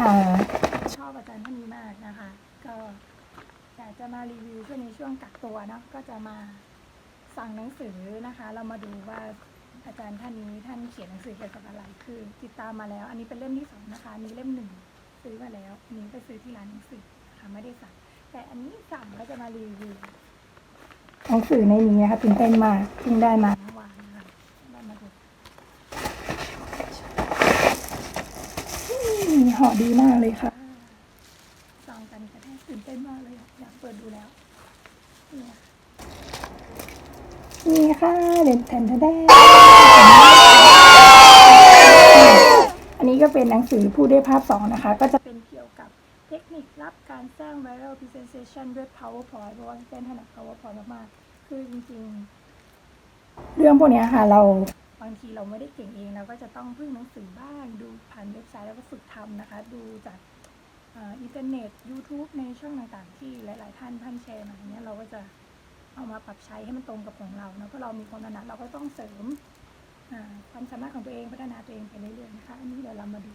อ่าชอบอาจารย์ท่านนี้มากนะคะ ก็อยากจะมารีวิวช่วงนี้ช่วงกักตัวเนาะก็จะมาสั่งหนังสือนะคะ เรามาดูว่าอาจารย์ท่านนี้ท่านเขียนหนังสือเกี่ยวกับอะไร คือติดตามมาแล้ว อันนี้เป็นเล่มที่สองนะคะอันนี้เล่มหนึ่งซื้อมาแล้วอันนี้ไปซื้อที่ร้านหนังสือค่ะไม่ได้สั่งแต่อันนี้สั่งก็จะมารีวิวหนังสือในนี้นะคะตื่นเต้นมากเพิ่งได้มาเมื่อวานนะคะเรามาดูอื มห่อดีมากเลยค่ะซองกันกระแทกตื่นเต้นมากเลยอะอยากเปิดดูแล้ว นี่ค่ะนี่ค่ะเด่นแทนแดนอันนี้ก็เป็นหนังสือผู้ได้ภาพสองนะคะ ก็จะเป็นเกี่ยวกับเทคนิครับ การสร้าง viral presentation ด้วย PowerPoint เพราะว่าพี่เต้นถนัด PowerPoint มากๆคือจริงๆ เรื่องพวกเนี้ยค่ะเราบางทีเราไม่ได้เก่งเองเราก็จะต้องพึ่งหนังสือบ้าง ดูผ่านเว็บไซต์แล้วก็ฝึกทำนะคะ ดูจากเอ่ออินเทอร์เน็ต YouTube ในช่องต่างๆ ที่หลาย ๆ ท่านท่านแชร์มาอย่างเนี้ยเราก็จะเอามาปรับใช้ให้มันตรงกับของเราเนาะเพราะเรามีความถนัดเราก็ต้องเสริมอ่าความสามารถของตัวเองพัฒนาตัวเองไปเรื่อยๆนะคะอันนี้เดี๋ยวเรามาดู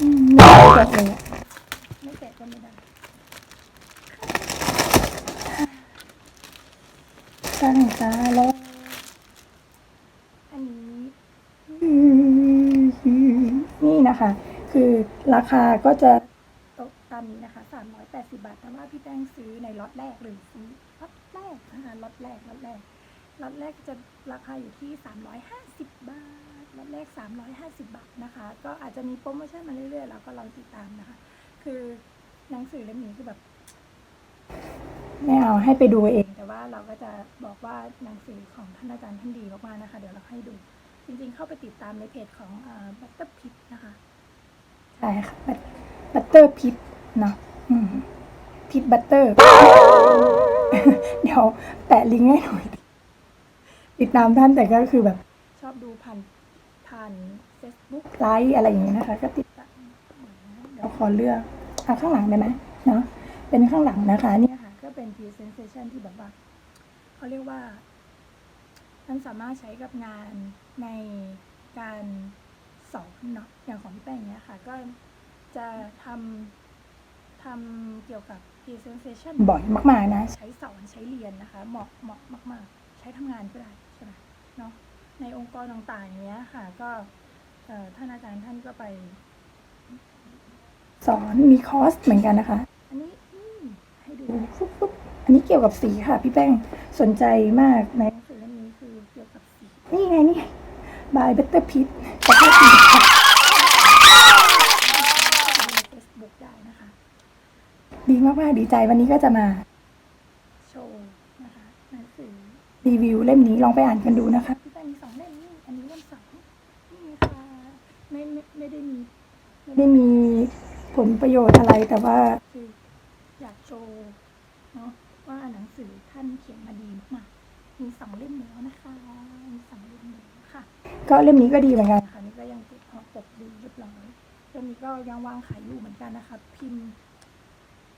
อืมไม่แกะเลยอะไม่แกะก็ไม่ได้ ตั้งตาล้วอันนี้นี่นะคะ คือราคาก็จะตกตามนี้นะคะ 380 บาทแต่ว่าพี่แป้งซื้อในล็อตแรกเลยซื้อล็อตแรกนะคะล็อตแรกล็อตแรกล็อตแรกจะราคาอยู่ที่ 350 บาทล็อตแรก 350 บาทนะคะ ก็อาจจะมีโปรโมชั่นมาเรื่อยๆเราก็ลองติดตามนะคะ คือหนังสือเล่มนี้คือแบบไม่เอาให้ไปดูเอง ว่าเราก็จะบอกว่าหนังสือของท่านอาจารย์ท่านดีมากๆนะคะ เดี๋ยวเราให้ดู จริงๆ เข้าไปติดตามในเพจของบัตเตอร์พินะคะ ใช่ค่ะบัตเตอร์พิเนาะพิทบัตเตอร์ เดี๋ยวแปะลิงก์ให้หน่อย ติดตามท่านแต่ก็คือแบบ ชอบดูผ่านผ่าน Facebook ไลฟ์อะไรอย่างเงี้ยนะคะ ก็ติดตามเดี๋ยวขอเลือกเอาข้างหลังได้ไหมเนาะเป็นข้างหลังนะคะ เนี่ยค่ะก็เป็น presentation ที่แบบว่าเขาเรียกว่า มันสามารถใช้กับงานในการสอนเนาะอย่างของพี่แป้งเนี้ยค่ะ ก็จะทำทำเกี่ยวกับ presentation บ่อยมาก ๆ นะ ใช้สอนใช้เรียนนะคะ เหมาะเหมาะมาก ๆ ใช้ทำงานก็ได้ใช่ไหมเนาะในองค์กรต่างๆอย่างเงี้ยค่ะ ก็เอ่อท่านอาจารย์ท่านก็ไป สอนมีคอร์สเหมือนกันนะคะ อันนี้อืมให้ดูปุ๊บปุ๊บ อันนี้เกี่ยวกับสีค่ะ พี่แป้งสนใจมากในหนังสือเล่มนี้คือเกี่ยวกับสีนี่ไงนี่บายเบตเตอร์พิทประเทศจีนค่ะเฟซบุ๊กได้นะคะ ดีมากๆดีใจวันนี้ก็จะมา โชว์นะคะหนังสือรีวิวเล่มนี้ลองไปอ่านกันดูนะคะพี่แป้งมีสองเล่มนี่อันนี้เล่มสองนี่ค่ะไม่ไม่ไม่ได้มีไม่ได้มีผลประโยชน์อะไรแต่ว่าคืออยากโชว์เนาะ ว่าหนังสือท่านเขียนมาดีมากๆมีสองเล่มแล้วนะคะมีสองเล่มแล้วค่ะ ก็เล่มนี้ก็ดีเหมือนกันค่ะนี่ก็ยังติดหอปกดีเรียบร้อยเล่มนี้ก็ยังวางขายอยู่เหมือนกันนะคะ พิมพ์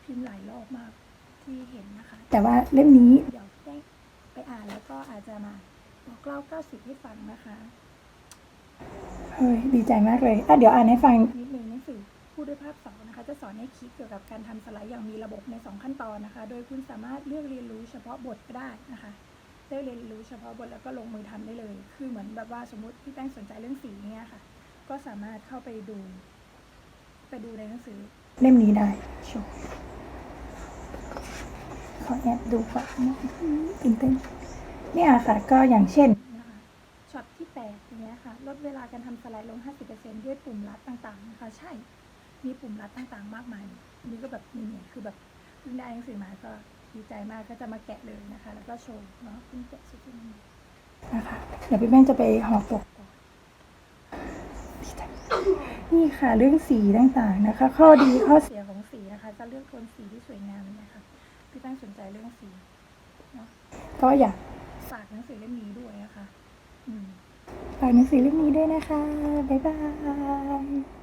พิมพ์หลายรอบมากที่เห็นนะคะ แต่ว่าเล่มนี้เดี๋ยวได้ไปอ่านแล้วก็อาจจะมาบอกเล่าเก้าสิบให้ฟังนะคะเฮ้ยดีใจมากเลยอะเดี๋ยวอ่านให้ฟังนิดนึงหนังสือ พูดด้วยภาพสอนนะคะ จะสอนให้คิดเกี่ยวกับการทำสไลด์อย่างมีระบบใน 2 ขั้นตอนนะคะ โดยคุณสามารถเลือกเรียนรู้เฉพาะบทก็ได้นะคะเลือกเรียนรู้เฉพาะบทแล้วก็ลงมือทำได้เลย คือเหมือนแบบว่าสมมติพี่แป้งสนใจเรื่องสีเนี่ยค่ะ ก็สามารถเข้าไปดู ไปดูในหนังสือเล่มนี้ได้ชมขอแอบดูก่อนนะตื่นเต้นเนี่ยค่ะก็อย่างเช่นนะคะช็อตที่แปดอย่างเงี้ยค่ะ ลดเวลาการทำสไลด์ลง 50%ด้วยปุ่มลัดต่างๆนะคะ ใช่ มีปุ่มลัดต่างๆ มากมายอันนี่ก็แบบนี่เนี่ยคือแบบเพิ่งได้หนังสือมาก็ดีใจมากก็จะมาแกะเลยนะคะ แล้วก็โชว์เนาะเพิ่งแกะสุดที่นี่นะคะเดี๋ยวพี่แม่งจะไปห่อปกก่อนดีใจนี่ค่ะเรื่องสีต่างๆนะคะ ข้อดีข้อเสียของสีนะคะ จะเลือกโทนสีที่สวยงามนะคะพี่แป้งสนใจเรื่องสีเนาะก็อยากฝากหนังสือเล่มนี้ด้วยนะคะอืมฝากหนังสือเล่มนี้ด้วยนะคะ บ๊ายบาย